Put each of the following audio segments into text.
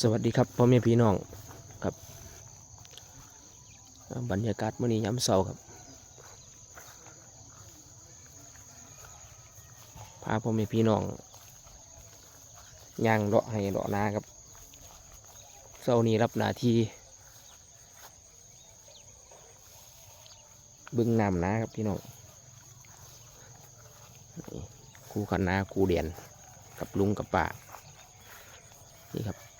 สวัสดีครับพ่อแม่พี่น้องครับบรรยากาศมื้อนี้ย้ำเสาร์ครับพาพ่อแม่พี่น้องย่างเลาะให้เลาะนาครับเสาร์นี้รับหน้าที่บึงน้ำนาครับพี่น้องนี่ครูขันนาครูเดียนกับลุงกับป้านี่ครับ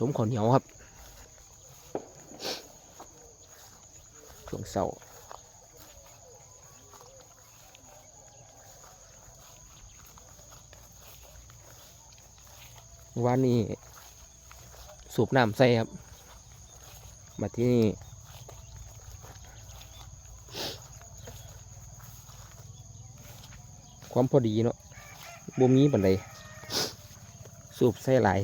ชมข้าวเหนียวครับช่วงเสาร์วันนี้สูบน้ำใส่ครับมาที่นี่ความพอดีเนาะบ่มีปันใดสูบใส่หลาย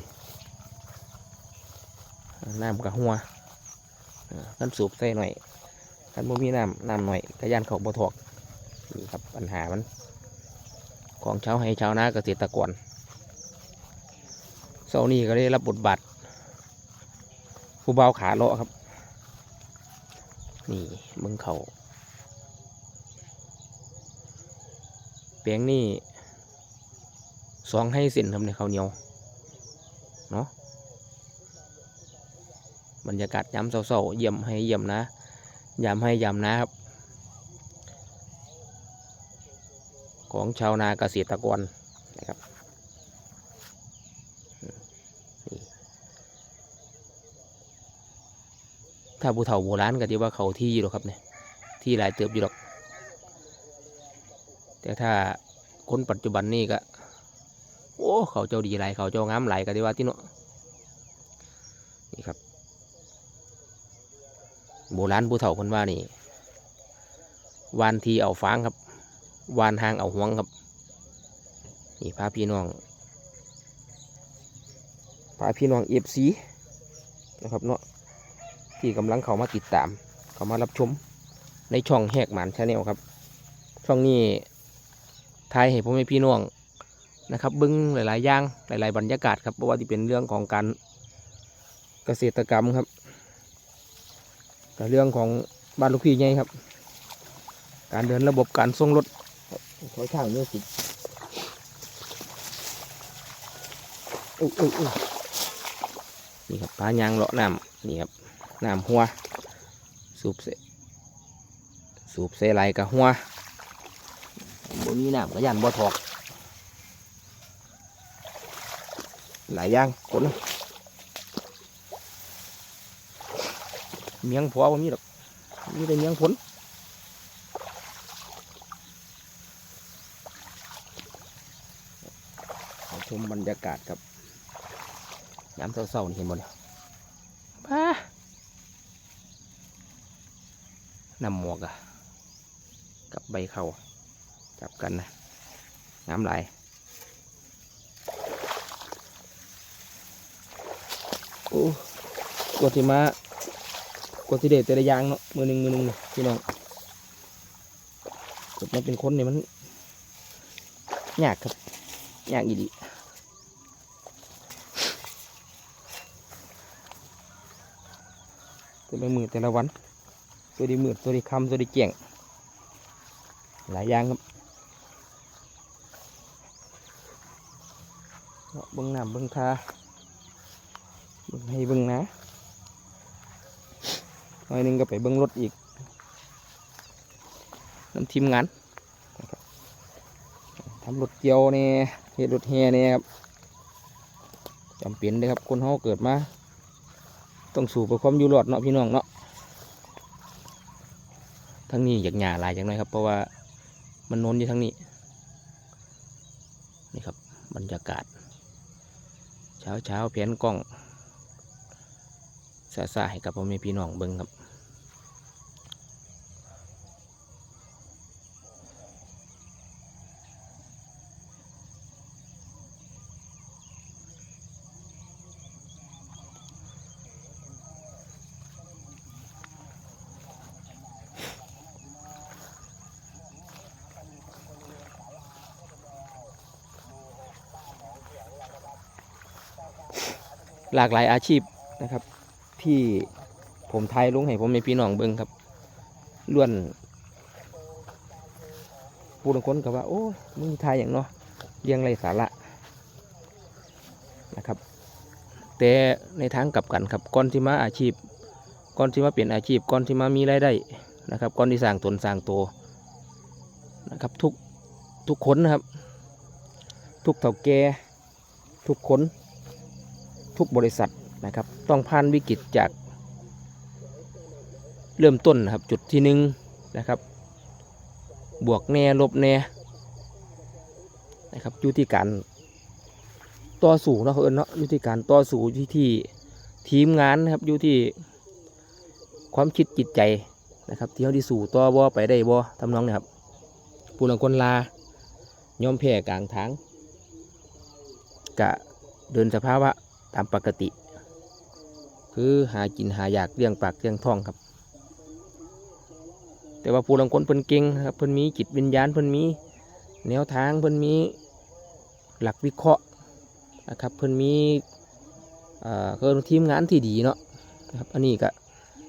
น้ำกับหัวกันสูบใส่หน่อยกันบ่มีน้ำน้ำหน่อยกระยานเขาบ่ถอกนี่ครับปัญหามัน ของชาวให้ชาวนาเกษตรกรเสาร์นี้ก็ได้รับบทบาทผู้เบาขาเลาะครับ นี่มึงเขาเปียงนี่สองให้เส้นทำในข้าวเหนียวเนาะ บรรยากาศย้ำเศร้าๆเยี่ยมให้เยี่ยมนะยามให้ยามนะครับ ของชาวนาเกษตรกรนะครับถ้าผู้เฒ่าโบราณก็จะว่าเขาที่อยู่หรอกครับเนี่ยที่หลายเติบอยู่หรอก แต่ถ้าคนปัจจุบันนี่ก็โอ้เขาเจ้าดีหลายเขาเจ้างามหลายก็ได้ว่าที่เนาะนี่ครับ โบราณผู้เฒ่าคนว่านี่วานทีเอาฟางครับ วานหางเอาห่วงครับ นี่พาพี่น้องพาพี่น้องเอฟซีนะครับเนาะที่กำลังเขามาติดตาม เขามารับชม ในช่องแหกหมันชาแนลครับ ช่องนี้ทายให้พ่อแม่พี่น้องนะครับบึ้งหลายๆอย่างหลาย ๆ บรรยากาศครับเพราะว่าที่เป็นเรื่องของการเกษตรกรรมครับ กับเรื่องของบ้านลูกพี่ไงครับ การเดินระบบการส่งรถถอยข้างเนี่ยสิอุ้อุ้อุ้นี่ครับปลายางเลาะน้ำนี่ครับน้ำหัว สูบเสสูบเสไหลกับหัวบนนี้น้ำก็ยันบ่ถอกหลายอย่างคนนะ เมียงพอว่ามีดอกมีแต่เมียงผลเอาชมบรรยากาศครับยามเศร้าๆนี่เห็นบ่เนี่ยป้านำหมวกอะกับใบเขาจับกันนะน้ำไหลายโอ้กว่าที่มา กดที่เด็ดแต่ละอย่างเนาะมือหนึ่งมือหนึ่งเนี่ยพี่น้องกดมาเป็นคนเนี่ยมันยากครับยากอีดีแต่ละมือแต่ละวัน ตัวดีมือตัวดีคำตัวดีเกี่ยง หลายอย่างครับเบิ้งน้ำเบิ้งทาเบิ้งให้เบิ้งนะ น่อยหนึงก็ไปเบิ้งรถอีกน้ำทีมงานนะครับทำรถเกี่ยวเนี่ยเฮ็ดรถแห่เนี่ยครับจำเป็นเลยครับคนเฮาเกิดมา ต้องสู่เพื่อความอยู่รอดเนาะพี่น้องเนาะทั้งนี้อยากหยาลายอย่างน้อยครับ เพราะว่ามันโน้นอยู่ทั้งนี้นี่ครับบรรยากาศ เช้าเช้าเพี้ยนกล้องสาสาให้กับพ่อแม่พี่น้องเบิ่งครับ หลากหลายอาชีพนะครับ ที่ผมไทยลุงให้ผมในพี่น้องเบิ่งครับล้วนผู้บางคนก็ว่า โอ้มึงไทยอย่างเนาะเรียงไรสาระนะครับ แต่ในทางกลับกันครับก่อนที่มาอาชีพก่อนที่มาเปลี่ยนอาชีพก่อนที่มามีรายได้นะครับก่อนที่สร้างตนสร้างตัวนะครับทุกทุกคนนะครับ ทุกเถ่าแก่ทุกคน ทุกบริษัทนะครับ ต้องผ่านวิกฤตจากเริ่มต้นนะครับจุดที่หนึ่งนะครับ บวกแน่ลบแน่นะครับอยู่ที่การต่อสู้เนาะเขาเอิญเนาะอยู่ที่การต่อสู้อยู่ที่ทีมงานนะครับอยู่ที่ความคิดจิตใจนะครับ ที่เขาที่สู่ต่อบ่ไปได้บ่ทำนองเนี้ครับผู้ลังคนลายอมแพ้กลางทางกะเดินสภาวะ ตามปกติ คือหากินหาอยากเลี้ยงปากเลี้ยงท้องครับ แต่ว่าผู้ลังคนเพิ่นเก่งครับเพิ่นมีจิตวิญญาณเพิ่นมีแนวทางเพิ่นมีหลักวิเคราะห์นะครับเพิ่นมีเอ่อเพิ่นทีมงานที่ดีเนาะนะครับอันนี้ก็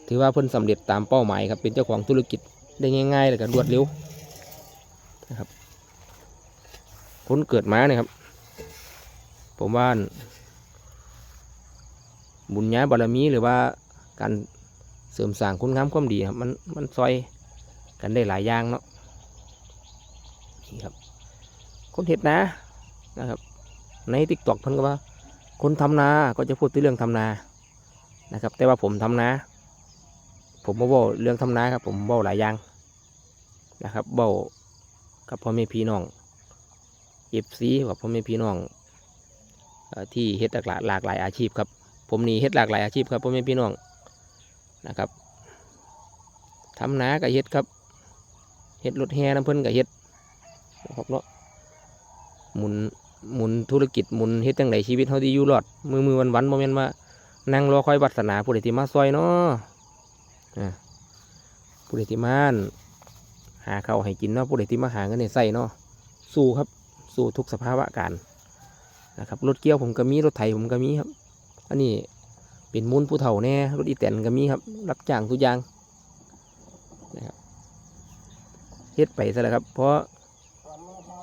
ถือว่าเพิ่นสำเร็จตามเป้าหมายครับเป็นเจ้าของธุรกิจได้ง่ายๆเลยก็รวดเร็วนะครับคนเกิดมาเนี่ยครับ ผมว่า บุญญาบารมีหรือว่าการเสริมสร้างคุณงามความดีครับมันมันซอยกันได้หลายอย่างเนาะนี่ครับ คนเห็ดนะนะครับ ในทิกตอกเพิ่นก็ว่า คนทำนาก็จะพูดถึงเรื่องทำนานะครับ แต่ว่าผมทำนาผมบ่เว้าเรื่องทำนาครับ ผมเว้าหลายอย่างนะครับเว้ากับพ่อแม่พี่น้องเอฟซีกับพ่อแม่พี่น้องที่เฮ็ดหลากหลากหลายอาชีพครับ ผมนี่เฮ็ดหลากหลายอาชีพครับพ่อแม่พี่น้องนะครับทำนาก็เฮ็ดครับเฮ็ดรถแห่น้ำเพิ่นก็เฮ็ดนะครับเนาะหมุนหมุนธุรกิจหมุนเฮ็ดจังไดชีวิตเฮาที่อยู่รอดมือมือวันวันๆบ่แม่นว่านั่งรอคอยวัฒนาผู้ใดที่มาซอยเนาะผู้ใดที่มาหาเขาให้กินเนาะผู้ใดที่มาหาเงินให้ใส่เนาะสู้ครับสู้ทุกสภาวะการนะครับรถเกี่ยวผมก็มีรถไถผมก็มีครับ อันนี้เป็นมูลผู้เฒ่าแน่รถอีแตนก็มีครับ รับจ้างทุกอย่างนะครับเฮ็ดไปซะแล้วครับ เพราะ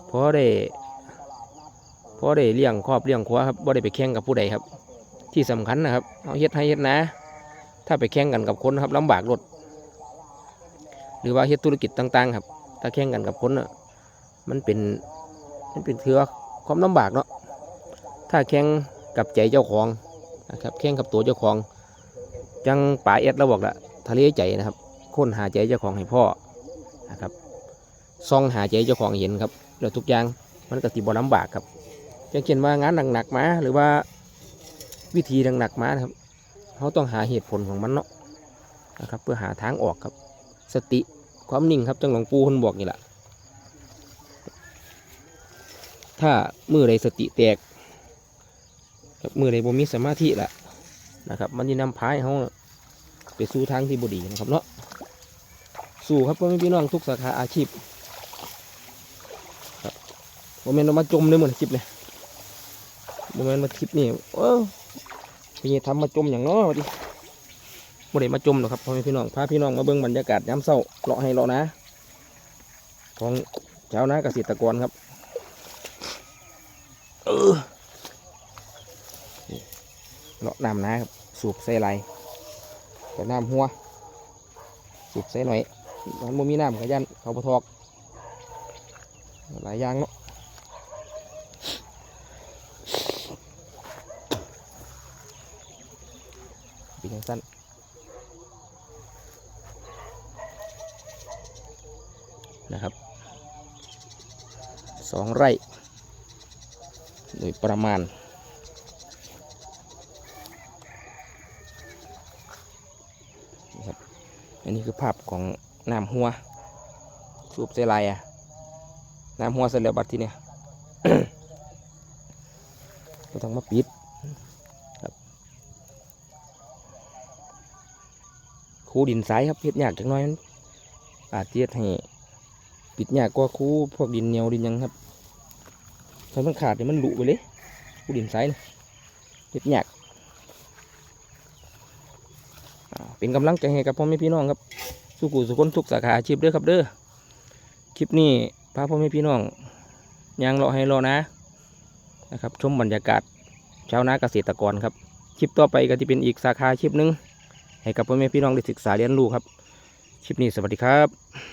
เพราะได้เพราะได้เลี้ยงครอบเลี้ยงครัวครับบ่ได้ไปแข่งกับผู้ใดครับ ที่สำคัญนะครับเอาเฮ็ดให้เฮ็ดนะ ถ้าไปแข่งกันกับคนครับลำบากรถหรือว่าเฮ็ดธุรกิจต่าง ๆ ครับ ถ้าแข่งกันกับคนอะมันเป็นมันเป็นเถือว่าความลำบากเนาะถ้าแข่งกับใจเจ้าของ นะครับแข่งกับตัวเจ้าของจังป่าเอ็ดเราบอกละทะเลใจนะครับค้นหาใจเจ้าของให้พ่อนะครับซองหาใจเจ้าของเห็นครับแล้วทุกอย่างมันก็ติบลำบากครับจังเช่นว่างานหนักๆมาหรือว่าวิธีหนักๆมานะครับเขาต้องหาเหตุผลของมันเนาะนะครับ เพื่อหาทางออกครับ สติความนิ่งครับจังหลวงปู่คนบอกนี่แหละถ้ามือใดสติแตก ครับมือใดบ่มีสมาธิละนะครับ มันจะนำพายเขาไปสู่ทางที่บดีนะครับเนาะสู่ครับพ่อแม่พี่น้องทุกสาขาอาชีพครับโมเมนต์เรามาจมเลยเหมือนคลิปเลยโมเมนต์มาคลิปนี่โอ้พี่ทำมาจมอย่างน้อดิบ่ได้มาจมหรอกครับพ่อแม่พี่น้องพาพี่น้องมาเบิ่งบรรยากาศยามเช้าเลาะให้เลาะนะ ของชาวนาเกษตรกรครับ เออ น้ำนะครับ สูบใส่ไหลแต่น้ำหัว สูบใส่หน่อยมันบ่มีน้ำกระยันเขาปะทอกหลายอย่างเนาะป็นยังสั้นนะครับสองไร่โดยประมาณ นนี้คือภาพของน้ำหัว สูบเสลายอะน้ำหัวเสร็จแล้วบัดที่เนี้ยก็ต้องมาปิดครับคูดินสายครับเพียยากจังน้อยอาจจะเฮ็ดให้ปิดยากกว่าคูพวกดินเหนียวดินยังครับถ้ามันขาดเดี๋ยมันหลุไปเลยคูดินสายเนี่ยเพียยาก เป็นกำลังใจให้กับพ่อแม่พี่น้องครับสุขุสุคนทุกสาขาอาชีพเด้อครับเด้อคลิปนี้พาพ่อแม่พี่น้องยังรอให้รอนะนะครับชมบรรยากาศชาวนาเกษตรกรครับคลิปต่อไปก็จะเป็นอีกสาขาอาชีพหนึ่งให้กับพ่อแม่พี่น้องได้ศึกษาเรียนรู้ครับคลิปนี้สวัสดีครับ